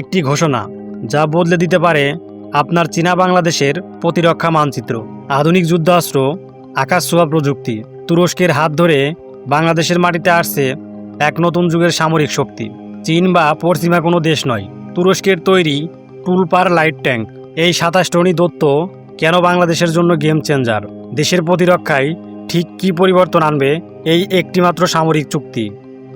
একটি ঘোষণা, যা বদলে দিতে পারে আপনার চীনা বাংলাদেশের প্রতিরক্ষা মানচিত্র। আধুনিক যুদ্ধাস্ত্র, আকাশ প্রযুক্তি, তুরস্কের হাত ধরে বাংলাদেশের মাটিতে আসছে এক নতুন যুগের সামরিক শক্তি। চীন বা পশ্চিমা কোনো দেশ নয়, তুরস্কের তৈরি টুলপার লাইট ট্যাঙ্ক। এই সাতাশ টনি দত্ত কেন বাংলাদেশের জন্য গেম চেঞ্জার? দেশের প্রতিরক্ষায় ঠিক কী পরিবর্তন আনবে এই একটিমাত্র সামরিক চুক্তি?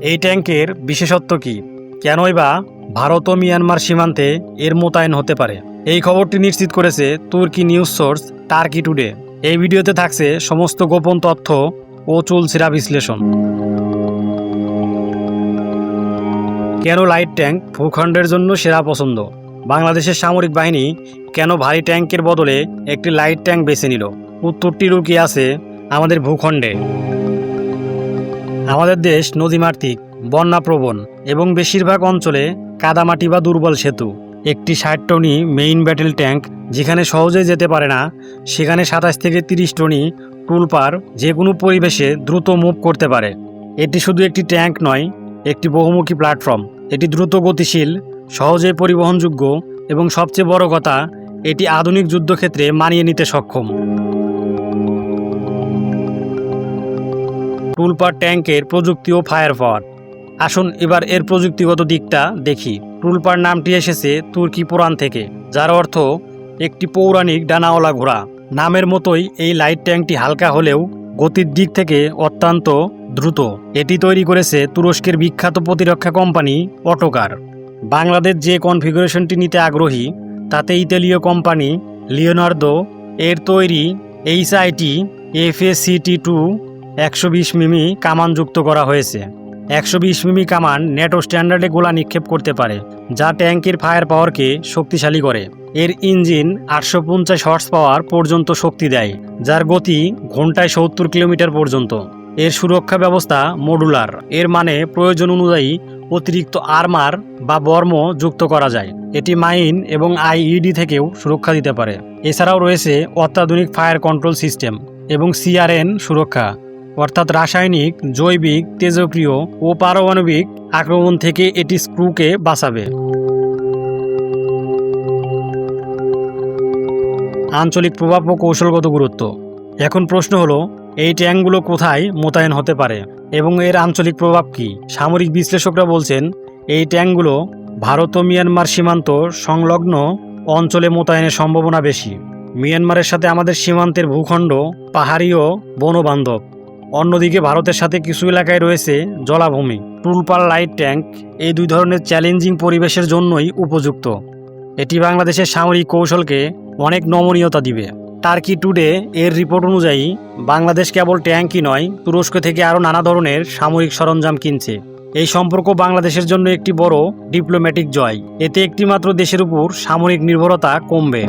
এই ট্যাঙ্কের বিশেষত্ব কি? কেনই বা ভারত ও মিয়ানমার সীমান্তে এর মোতায়েন হতে পারে। এই খবরটি নিশ্চিত করেছে তুর্কি নিউজ সোর্স টার্কি টুডে। এই ভিডিওতে থাকছে সমস্ত গোপন তথ্য ও চুলসিরা বিশ্লেষণ। কেন লাইট ট্যাঙ্ক ভূখণ্ডের জন্য সেরা পছন্দ? বাংলাদেশের সামরিক বাহিনী কেন ভারী ট্যাঙ্কের বদলে একটি লাইট ট্যাঙ্ক বেছে নিল? উত্তরটি লুকিয়ে আছে আমাদের ভূখণ্ডে। আমাদের দেশ নদীমাতৃক বন্যাপ্রবণ এবং বেশিরভাগ অঞ্চলে কাদামাটি বা দুর্বল সেতু। একটি ষাট টনি মেইন ব্যাটেল ট্যাঙ্ক যেখানে সহজেই যেতে পারে না, সেখানে সাতাশ থেকে তিরিশ টনি টুলপার যে কোনো পরিবেশে দ্রুত মুভ করতে পারে। এটি শুধু একটি ট্যাঙ্ক নয়, একটি বহুমুখী প্ল্যাটফর্ম এটি দ্রুত গতিশীল, সহজে পরিবহনযোগ্য এবং সবচেয়ে বড় কথা, এটি আধুনিক যুদ্ধক্ষেত্রে মানিয়ে নিতে সক্ষম। টুলপার ট্যাঙ্কের প্রযুক্তি ও ফায়ার পাওয়ার আসুন এবার এর প্রযুক্তিগত দিকটা দেখি। টুলপার নামটি এসেছে তুর্কি পুরাণ থেকে, যার অর্থ একটি পৌরাণিক ডানাওয়ালা ঘোড়া। নামের মতোই এই লাইট ট্যাঙ্কটি হালকা হলেও গতির দিক থেকে অত্যন্ত দ্রুত। এটি তৈরি করেছে তুরস্কের বিখ্যাত প্রতিরক্ষা কোম্পানি অটোকার। বাংলাদেশ যে কনফিগারেশনটি নিতে আগ্রহী, তাতে ইতালীয় কোম্পানি লিওনার্দো এর তৈরি এইচআইটি এফএসিটি টু একশো বিশ মিমি কামান যুক্ত করা হয়েছে। একশো বিশ মিমি কামান নেটো স্ট্যান্ডার্ডে গোলা নিক্ষেপ করতে পারে, যা ট্যাঙ্কের ফায়ার পাওয়ারকে শক্তিশালী করে। এর ইঞ্জিন আটশো পঞ্চাশ হর্স পাওয়ার পর্যন্ত শক্তি দেয়, যার গতি ঘন্টায় সত্তর কিলোমিটার পর্যন্ত। এর সুরক্ষা ব্যবস্থা মডুলার। এর মানে প্রয়োজন অনুযায়ী অতিরিক্ত আর্মার বা বর্ম যুক্ত করা যায়। এটি মাইন এবং আইইডি থেকেও সুরক্ষা দিতে পারে। এছাড়াও রয়েছে অত্যাধুনিক ফায়ার কন্ট্রোল সিস্টেম এবং সিআরএন সুরক্ষা। অর্থাৎ রাসায়নিক, জৈবিক, তেজক্রিয় ও পারমাণবিক আক্রমণ থেকে এটি স্ক্রুকে বাঁচাবে। আঞ্চলিক প্রভাব ও কৌশলগত গুরুত্ব। এখন প্রশ্ন হলো, এই ট্যাঙ্কগুলো কোথায় মোতায়েন হতে পারে এবং এর আঞ্চলিক প্রভাব কি? সামরিক বিশ্লেষকরা বলছেন, এই ট্যাঙ্কগুলো ভারত ও মিয়ানমার সীমান্ত সংলগ্ন অঞ্চলে মোতায়েনের সম্ভাবনা বেশি। মিয়ানমারের সাথে আমাদের সীমান্তের ভূখণ্ড, পাহাড়ি ও বনবান্ধব। অন্যদিকে ভারতের সাথে কিছু এলাকায় রয়েছে জলাভূমি টুলপার লাইট ট্যাঙ্ক, এই দুই ধরনের চ্যালেঞ্জিং পরিবেশের জন্যই উপযুক্ত। এটি বাংলাদেশের সামরিক কৌশলকে অনেক নমনীয়তা দিবে। টার্কি টুডে এর রিপোর্ট অনুযায়ী, বাংলাদেশ কেবল ট্যাঙ্কই নয়, তুরস্ক থেকে আরও নানা ধরনের সামরিক সরঞ্জাম কিনছে। এই সম্পর্ক বাংলাদেশের জন্য একটি বড় ডিপ্লোম্যাটিক জয়। এতে একটিমাত্র দেশের উপর সামরিক নির্ভরতা কমবে।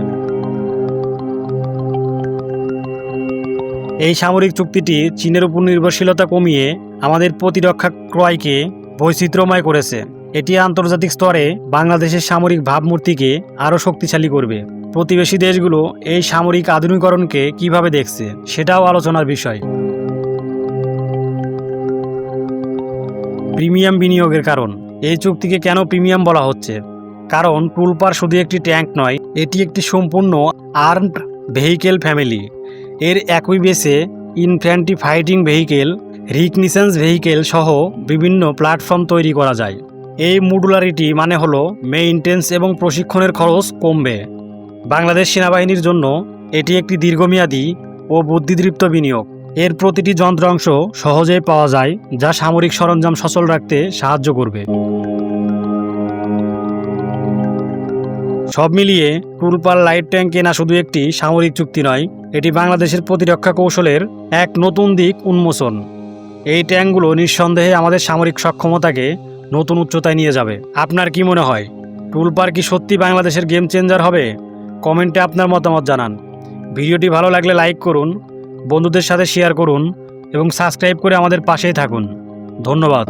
এই সামরিক চুক্তিটি চীনের উপর নির্ভরশীলতা কমিয়ে আমাদের প্রতিরক্ষা ক্রয়কে বৈচিত্র্যময় করেছে। এটি আন্তর্জাতিক স্তরে বাংলাদেশের সামরিক ভাবমূর্তিকে আরও শক্তিশালী করবে। প্রতিবেশী দেশগুলো এই সামরিক আধুনিকরণকে কীভাবে দেখছে, সেটাও আলোচনার বিষয়। প্রিমিয়াম বিনিয়োগের কারণ। এই চুক্তিকে কেন প্রিমিয়াম বলা হচ্ছে? কারণ টুলপার শুধু একটি ট্যাঙ্ক নয়, এটি একটি সম্পূর্ণ আর্মড ভেহিকেল ফ্যামিলি। এর একই বেসে infantry fighting vehicle reconnaissance vehicle সহ বিভিন্ন প্ল্যাটফর্ম তৈরি করা যায়। এই মডুলারিটি মানে হলো মেইনটেন্স এবং প্রশিক্ষণের খরচ কমবে। বাংলাদেশ সেনাবাহিনীর জন্য এটি একটি দীর্ঘমেয়াদী ও বুদ্ধিদৃপ্ত বিনিয়োগ। এর প্রতিটি যন্ত্রাংশ সহজেই পাওয়া যায়, যা সামরিক সরঞ্জাম সচল রাখতে সাহায্য করবে। সব মিলিয়ে টুলপার লাইট ট্যাঙ্ক কেনা শুধু একটি সামরিক চুক্তি নয়, এটি বাংলাদেশের প্রতিরক্ষা কৌশলের এক নতুন দিক উন্মোচন। এই ট্যাঙ্কগুলো নিঃসন্দেহে আমাদের সামরিক সক্ষমতাকে নতুন উচ্চতায় নিয়ে যাবে। আপনার কি মনে হয়? টুলপার কি সত্যি বাংলাদেশের গেম চেঞ্জার হবে? কমেন্টে আপনার মতামত জানান। ভিডিওটি ভালো লাগলে লাইক করুন, বন্ধুদের সাথে শেয়ার করুন এবং সাবস্ক্রাইব করে আমাদের পাশেই থাকুন। ধন্যবাদ।